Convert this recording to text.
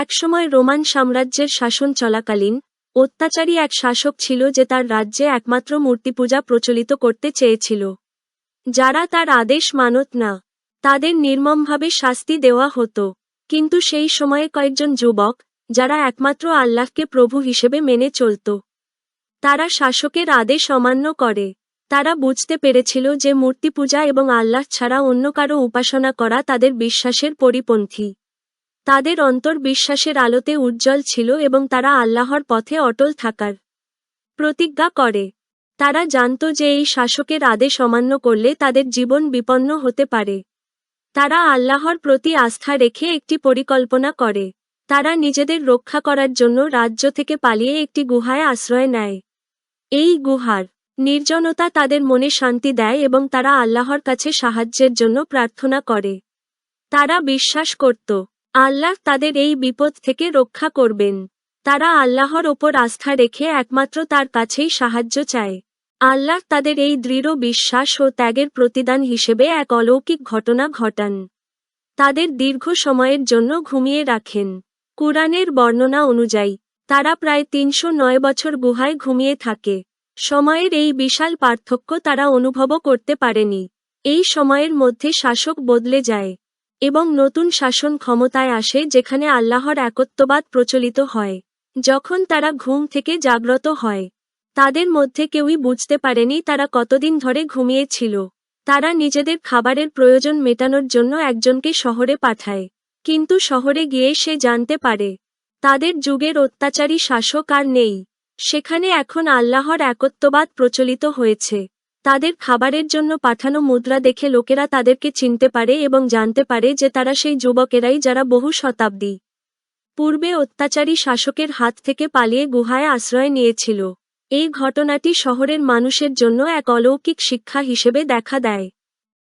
একসময় রোমান সাম্রাজ্যের শাসন চলাকালীন, অত্যাচারী এক শাসক ছিল যে তার রাজ্যে একমাত্র মূর্তিপূজা প্রচলিত করতে চেয়েছিল। যারা তার আদেশ মানত না, তাদের নির্মমভাবে শাস্তি দেওয়া হতো। কিন্তু সেই সময়ে কয়েকজন যুবক, যারা একমাত্র আল্লাহকে প্রভু হিসেবে মেনে চলত, তারা শাসকের আদেশ অমান্য করে। তারা বুঝতে পেরেছিল যে মূর্তি পূজা এবং আল্লাহ ছাড়া অন্য কারও উপাসনা করা তাদের বিশ্বাসের পরিপন্থী। তাদের অন্তর বিশ্বাসের আলোতে উজ্জ্বল ছিল এবং তারা আল্লাহর পথে অটল থাকার প্রতিজ্ঞা করে। তারা জানত যে এই শাসকের আদেশ অমান্য করলে তাদের জীবন বিপন্ন হতে পারে। তারা আল্লাহর প্রতি আস্থা রেখে একটি পরিকল্পনা করে। তারা নিজেদের রক্ষা করার জন্য রাজ্য থেকে পালিয়ে একটি গুহায় আশ্রয় নেয়। এই গুহার নির্জনতা তাদের মনে শান্তি দেয় এবং তারা আল্লাহর কাছে সাহায্যের জন্য প্রার্থনা করে। তারা বিশ্বাস করত। আল্লাহ তাদের এই বিপদ থেকে রক্ষা করবেন। তারা আল্লাহর ওপর আস্থা রেখে একমাত্র তার কাছেই সাহায্য চায়। আল্লাহ তাদের এই দৃঢ় বিশ্বাস ও ত্যাগের প্রতিদান হিসেবে এক অলৌকিক ঘটনা ঘটান। তাদের দীর্ঘ সময়ের জন্য ঘুমিয়ে রাখেন। কুরআনের বর্ণনা অনুযায়ী, তারা প্রায় তিনশো নয় বছর গুহায় ঘুমিয়ে থাকে। সময়ের এই বিশাল পার্থক্য তারা অনুভবও করতে পারেনি। এই সময়ের মধ্যে শাসক বদলে যায়। এবং নতুন শাসন ক্ষমতায় আসে যেখানে আল্লাহর একত্ববাদ প্রচলিত হয়। যখন তারা ঘুম থেকে জাগ্রত হয়, তাদের মধ্যে কেউই বুঝতে পারেনি তারা কতদিন ধরে ঘুমিয়েছিল। তারা নিজেদের খাবারের প্রয়োজন মেটানোর জন্য একজনকে শহরে পাঠায়, কিন্তু শহরে গিয়ে সে জানতে পারে, তাদের যুগের অত্যাচারী শাসক আর নেই। সেখানে এখন আল্লাহর একত্ববাদ প্রচলিত হয়েছে। তাদের খাবারের জন্য পাঠানো মুদ্রা দেখে লোকেরা তাদেরকে চিনতে পারে এবং জানতে পারে যে তারা সেই যুবকেরাই যারা বহু শতাব্দী পূর্বে অত্যাচারী শাসকের হাত থেকে পালিয়ে গুহায় আশ্রয় নিয়েছিল। এই ঘটনাটি শহরের মানুষের জন্য এক অলৌকিক শিক্ষা হিসেবে দেখা দেয়।